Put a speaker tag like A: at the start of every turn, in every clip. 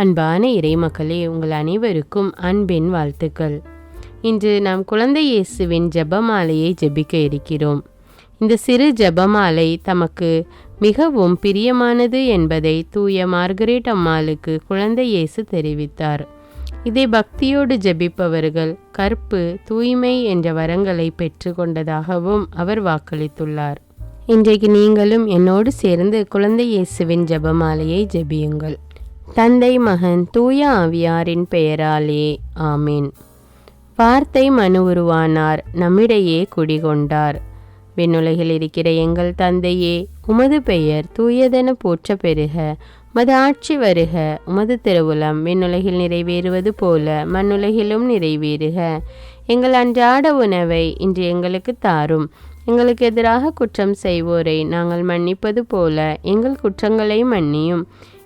A: அன்பான இறைமக்களே உங்கள் அனைவருக்கும் அன்பின் வாழ்த்துக்கள். இன்று நாம் குழந்தை இயேசுவின் ஜபமாலையை ஜெபிக்க இருக்கிறோம். இந்த சிறு ஜெபமாலை தமக்கு மிகவும் பிரியமானது என்பதை தூய மார்கரேட் அம்மாளுக்கு குழந்தை இயேசு தெரிவித்தார். இதை பக்தியோடு ஜெபிப்பவர்கள் கற்பு தூய்மை என்ற வரங்களை பெற்றுக்கொண்டதாகவும் அவர் வாக்களித்துள்ளார். இன்றைக்கு நீங்களும் என்னோடு சேர்ந்து குழந்தை இயேசுவின் ஜபமாலையை ஜெபியுங்கள். தந்தை மகன் தூய ஆவியாரின் பெயராலே ஆமீன். வார்த்தை மனு உருவானார் நம்மிடையே குடிகொண்டார். விண்ணுலகில் இருக்கிற எங்கள் தந்தையே உமது பெயர் தூயதென போற்ற பெருக மது ஆட்சி வருக உமது திருவுலம் விண்ணுலகில் நிறைவேறுவது போல மண்ணுலகிலும் நிறைவேறுக. எங்கள் அன்றாட உணவை இன்று எங்களுக்கு தாரும் எங்களுக்கு எதிராக குற்றம் செய்வோரை நாங்கள் மன்னிப்பது போல எங்கள் குற்றங்களை மன்னியும்.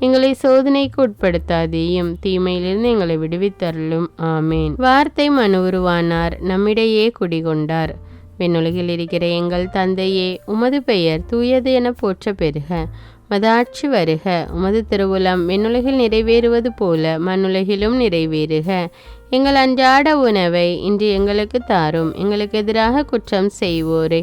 A: எங்களை சோதனைக்கு உட்படுத்தாதேயும் தீமையிலிருந்து எங்களை விடுவித்தருளும். ஆமேன். வார்த்தை மனு உருவானார். நம்மிடையே குடிகொண்டார். விண்ணுலகில் இருக்கிற எங்கள் தந்தையே உமது பெயர் தூயது என போற்ற பெறுக மதாட்சி வருக. உமது திருவுலம் விண்ணுலகில் நிறைவேறுவது போல மண்ணுலகிலும் நிறைவேறுக. எங்கள் அன்றாட உணவை இன்று எங்களுக்கு தாரும். எங்களுக்கு எதிராக குற்றம் செய்வோரை.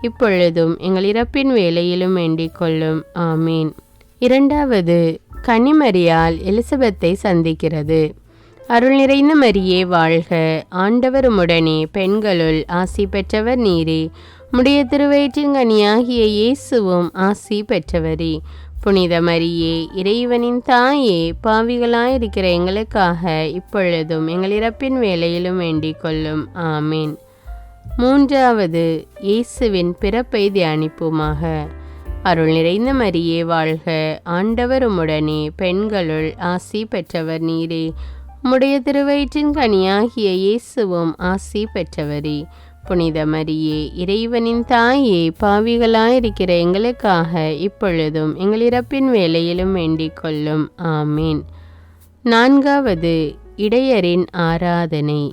A: இப்பொழுதும் எங்கள் இறப்பின் வேலையிலும் வேண்டிக் கொள்ளும். ஆமீன். இரண்டாவது கனிமரியால் எலிசபெத்தை சந்திக்கிறது. அருள் நிறைந்த மரியே வாழ்க. ஆண்டவர் உடனே பெண்களுள் ஆசி பெற்றவர் நீரே. முடிய திருவயிற்றின் கனியாகிய இயேசுவும் ஆசி பெற்றவரே. புனித மரியே இறைவனின் தாயே பாவிகளாயிருக்கிற எங்களுக்காக இப்பொழுதும் எங்கள் இறப்பின் வேலையிலும் வேண்டிக் கொள்ளும். ஆமீன். மூன்றாவது இயேசுவின் பிறப்பை தியானிப்புமாக அருள் நிறைந்த மரியே வாழ்க ஆண்டவர் உம்முடனே பெண்களுள் ஆசி பெற்றவர் நீரே. உம்முடைய திருவயிற்றின் கனியாகிய இயேசுவும் ஆசி பெற்றவரே. புனித மரியே இறைவனின் தாயே பாவிகளாயிருக்கிற எங்களுக்காக இப்பொழுதும் எங்கள் இறப்பின் வேலையிலும் வேண்டிக் கொள்ளும். ஆமீன். நான்காவது இடையரின் ஆராதனை.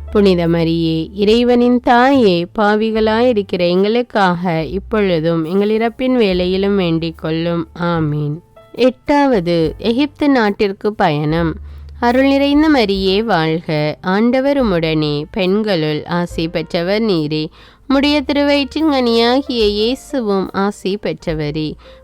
A: புனித மரியே இறைவனின் தாயே பாவிகளாயிருக்கிற எங்களுக்காக இப்பொழுதும் எங்கள் இறப்பின் வேலையிலும் வேண்டிக் கொள்ளும். ஆமீன். எட்டாவது எகிப்து நாட்டிற்கு பயணம். அருள் நிறைந்த மரியே வாழ்க. ஆண்டவர் உடனே பெண்களுள் ஆசை பெற்றவர் நீரே. முடிய திருவயிற்றின் கனியாகிய இயேசுவும் ஆசை பெற்றவரே.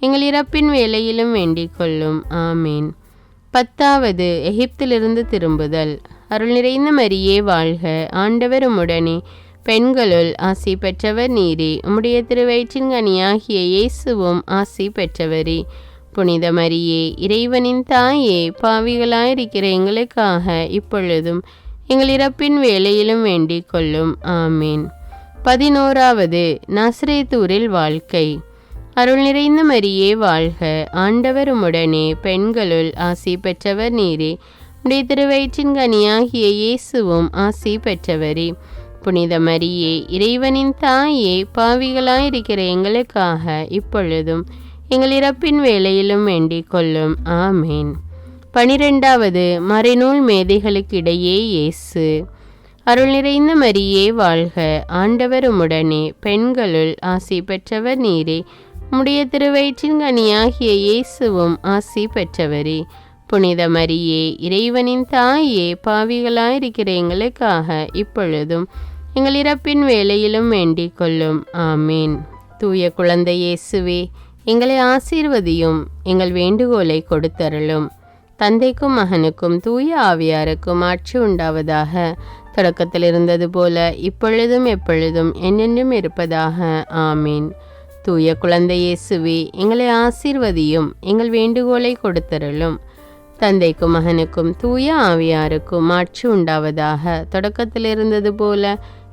A: எங்கள் இறப்பின் வேலையிலும் வேண்டிக் கொள்ளும். ஆமீன். பத்தாவது எகிப்திலிருந்து திரும்புதல். அருள் நிறைந்த மரியே வாழ்க. ஆண்டவர் உடனே பெண்களுள் ஆசி பெற்றவர் நீரே. உம்முடைய திருவயிற்றின் கனியாகிய இயேசுவும் ஆசி பெற்றவரே. புனித மரியே இறைவனின் தாயே பாவிகளாயிருக்கிற எங்களுக்காக இப்பொழுதும் எங்கள் இறப்பின் வேலையிலும் வேண்டிக் கொள்ளும். ஆமீன். பதினோராவது நஸ்ரேத்தூரில் வாழ்க்கை. அருள் நிறைந்த மரியே வாழ்க. ஆண்டவர் உடனே பெண்களுள் ஆசி பெற்றவர் நீரே. உடைய திருவயிற்றின் கனியாகிய இயேசுவும் ஆசி பெற்றவரே. புனித மரியே இறைவனின் தாயே பாவிகளாயிருக்கிற எங்களுக்காக இப்பொழுதும் எங்கள் இறப்பின் வேலையிலும் வேண்டிக் கொள்ளும். ஆமேன். பனிரெண்டாவது மறைநூல் மேதைகளுக்கிடையே இயேசு. அருள் நிறைந்த மரியே வாழ்க. ஆண்டவர் உடனே பெண்களுள் ஆசி பெற்றவர் நீரே. உம்முடைய திருவயிற்றின் கனியாகிய இயேசுவும் ஆசி பெற்றவரே. புனித மரியே இறைவனின் தாயே பாவிகளாயிருக்கிற எங்களுக்காக இப்பொழுதும் எங்கள் இறப்பின் வேலையிலும் வேண்டிக் கொள்ளும். ஆமீன். தூய குழந்தை இயேசுவே எங்களை ஆசீர்வதியும் எங்கள் வேண்டுகோளை கொடுத்தருளும். தந்தைக்கும் மகனுக்கும் தூய ஆவியாருக்கும் ஆட்சி உண்டாவதாக. தொடக்கத்தில் இருந்தது போல இப்பொழுதும் எப்பொழுதும் என்னென்றும் இருப்பதாக. ஆமீன். தூய குழந்தை இயேசுவே எங்களை ஆசீர்வதியும் எங்கள் வேண்டுகோளை கொடுத்தருளும். தந்தைக்கும் மகனுக்கும் தூய ஆவியாருக்கும் ஆட்சி உண்டாவதாக தொடக்கத்தில் இருந்தது போல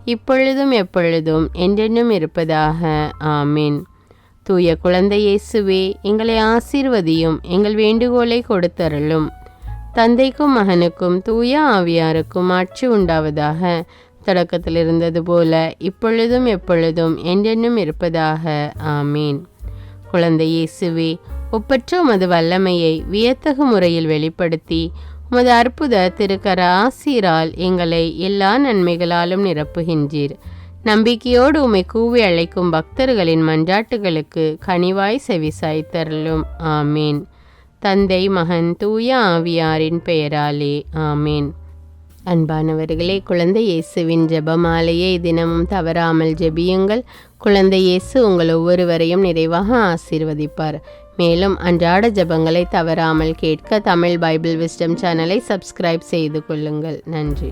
A: இப்பொழுதும் எப்பொழுதும் என்றென்றும் இருப்பதாக. ஆமீன். தூய குழந்தை இயேசுவே எங்களை ஆசீர்வதியும் எங்கள் வேண்டுகோளை கொடுத்தருளும். தந்தைக்கும் மகனுக்கும் தூய ஆவியாருக்கும் ஆட்சி உண்டாவதாக தொடக்கத்தில் இருந்தது போல இப்பொழுதும் எப்பொழுதும் என்றென்னும் இருப்பதாக. ஆமீன். குழந்தை இயேசுவே ஒப்பற்ற உமது வல்லமையை வியத்தகு முறையில் வெளிப்படுத்தி உமது அற்புத திருக்கர ஆசீரால் எங்களை எல்லா நன்மைகளாலும் நிரப்புகின்றீர். நம்பிக்கையோடு உமை கூவி அழைக்கும் பக்தர்களின் மன்றாட்டுகளுக்கு கனிவாய் செவிசாய்த்தருளும். ஆமீன். தந்தை மகன் தூய ஆவியாரின் பெயராலே. ஆமீன். அன்பானவர்களே குழந்தை இயேசுவின் ஜெபமாலையை தினமும் தவறாமல் ஜெபியுங்கள். குழந்தை இயேசு உங்கள் ஒவ்வொருவரையும் நிறைவாக ஆசீர்வதிப்பார். மேலும் அன்றாட ஜெபங்களை தவறாமல் கேட்க தமிழ் பைபிள் விஸ்டம் சேனலை சப்ஸ்கிரைப் செய்து கொள்ளுங்கள். நன்றி.